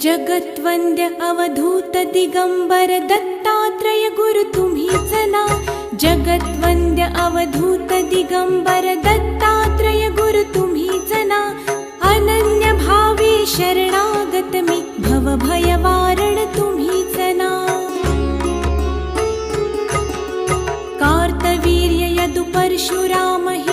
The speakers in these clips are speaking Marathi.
जगत्वन्द्य अवधूत दिगम्बर दत्तात्रय गुरु तुम्ही जना। जगत्वन्द्य अवधूत दिगम्बर दत्तात्रय गुरु तु जना। अनन्यभावे शरणागतमि भव भयवारणतु कार्तवीर्य यदु परशुरामहि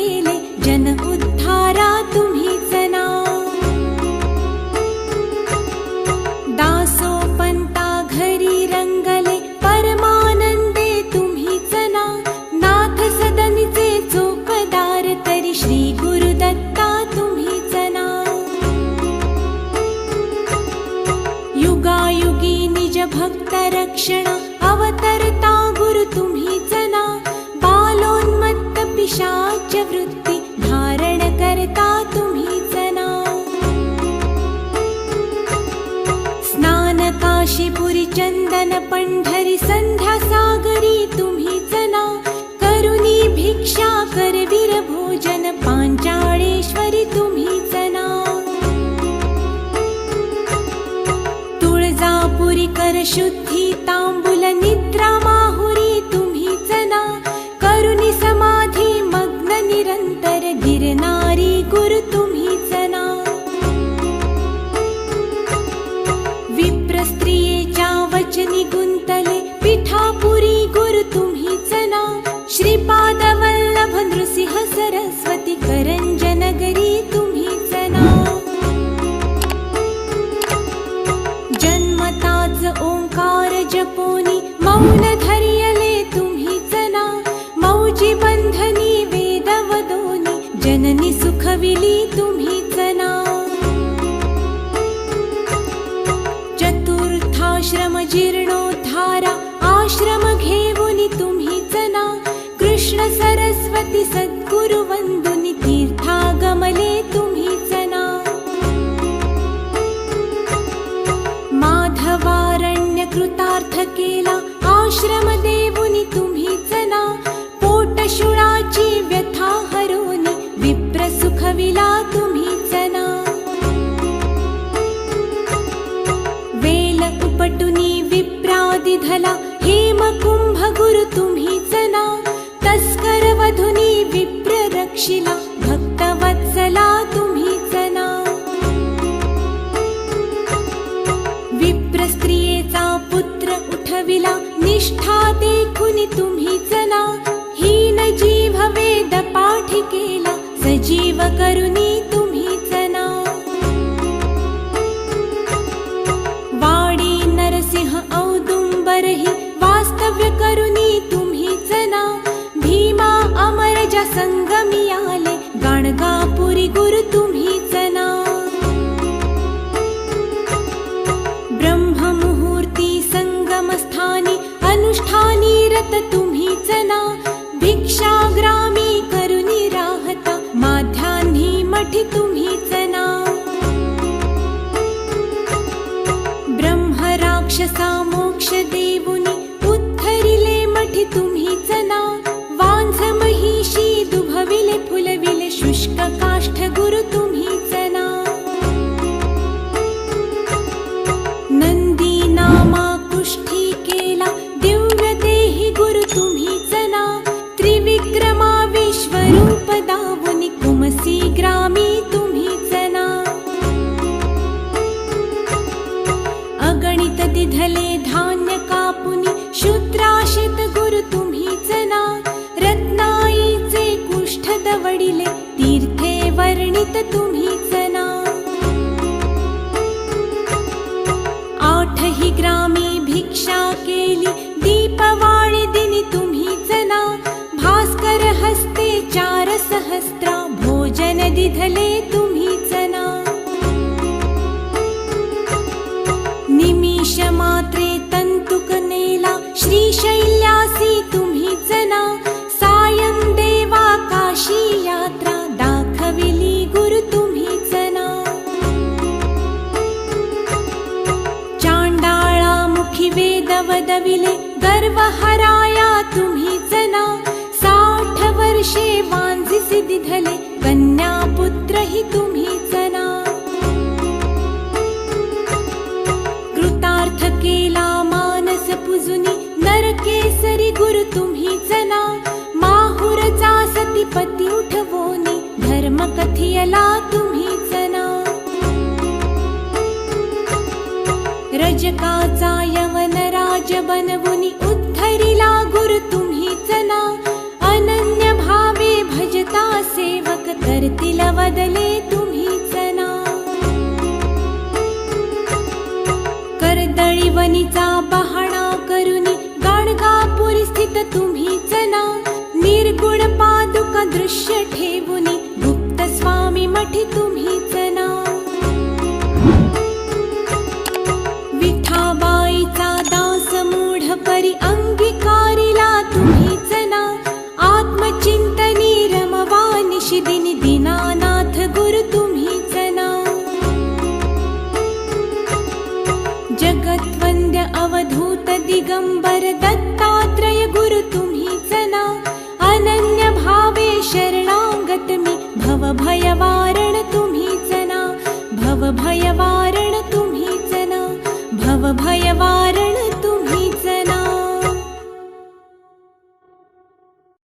केले जन उद्धारा तुम्हीच ना दासो पंता घरी रंगले परमानंदे तुम्हीच ना नाथ सदनचे चोपदार तरी श्री गुरुदत्ता तुम्हीच ना युगायुगी निज भक्त रक्षणा चंदन पंढरी संध्या सागरी तुम्ही जना. करुणी भिक्षा करवीर भोजन पांचाळेश्वरी तुम्ही जना. तुळजापुरी कर शुद्ध वचनी गुंतले पिठापुरी गुरु तुम्हीच ना श्रीपाद वल्लभ नृसिंह सरस्वती करंजनगरी तुम्हीच ना जन्मताच ओंकार जपोनी मौन धरियले तुम्हीच ना मौजी बंधनी वेदवदोनी जननी सुखविली तुम्हीच ना आश्रम जीर्णोद्धारा आश्रम घेऊन तुम्ही जना. कृष्ण सरस्वती चला हेम कुंभ गुरु तुम्हीच ना तस्कर वधुनी विप्र रक्षिला भक्त वत्सला तुम्हीच ना विप्र स्त्रियेचा पुत्र उठविला निष्ठा देखुनी तुम्हीच ना हीन जीव वेद पाठ केला सजीव करुनी माध्यान्ही मठी आठही ग्रामी भिक्षा केली. दीपवाळी दिनी तुम्ही जना. भास्कर हस्ते चार सहस्त्रा भोजन दिधले तुम्ही जना. निमिष मात्र वदविले गर्व हराया तुम्ही जना. साठ वर्षे वांझिसी सिद्धले कन्या पुत्र ही तुम्ही जना. कृतार्थ केला मानस पुजुनी नरकेसरी गुरु तुम्हीच ना माहुरचा सतीपती उठवोनी धर्म कथियला तुम्ही जना. रजकाचा बनवुनी उद्धरिला गुरु तुम्हीच ना अनन्य भावे भजता सेवक करतील वदले तुम्हीच ना करदळी वनीचा बहाणा करुनी गाणगापुरी स्थित तुम्हीच ना निर्गुण पादुका दृश्य ठेवुनी गुप्त स्वामी मठी तुम्हीच ना मी भव भयवारण तुम्हीच ना भव भयवारण तुम्हीच ना भव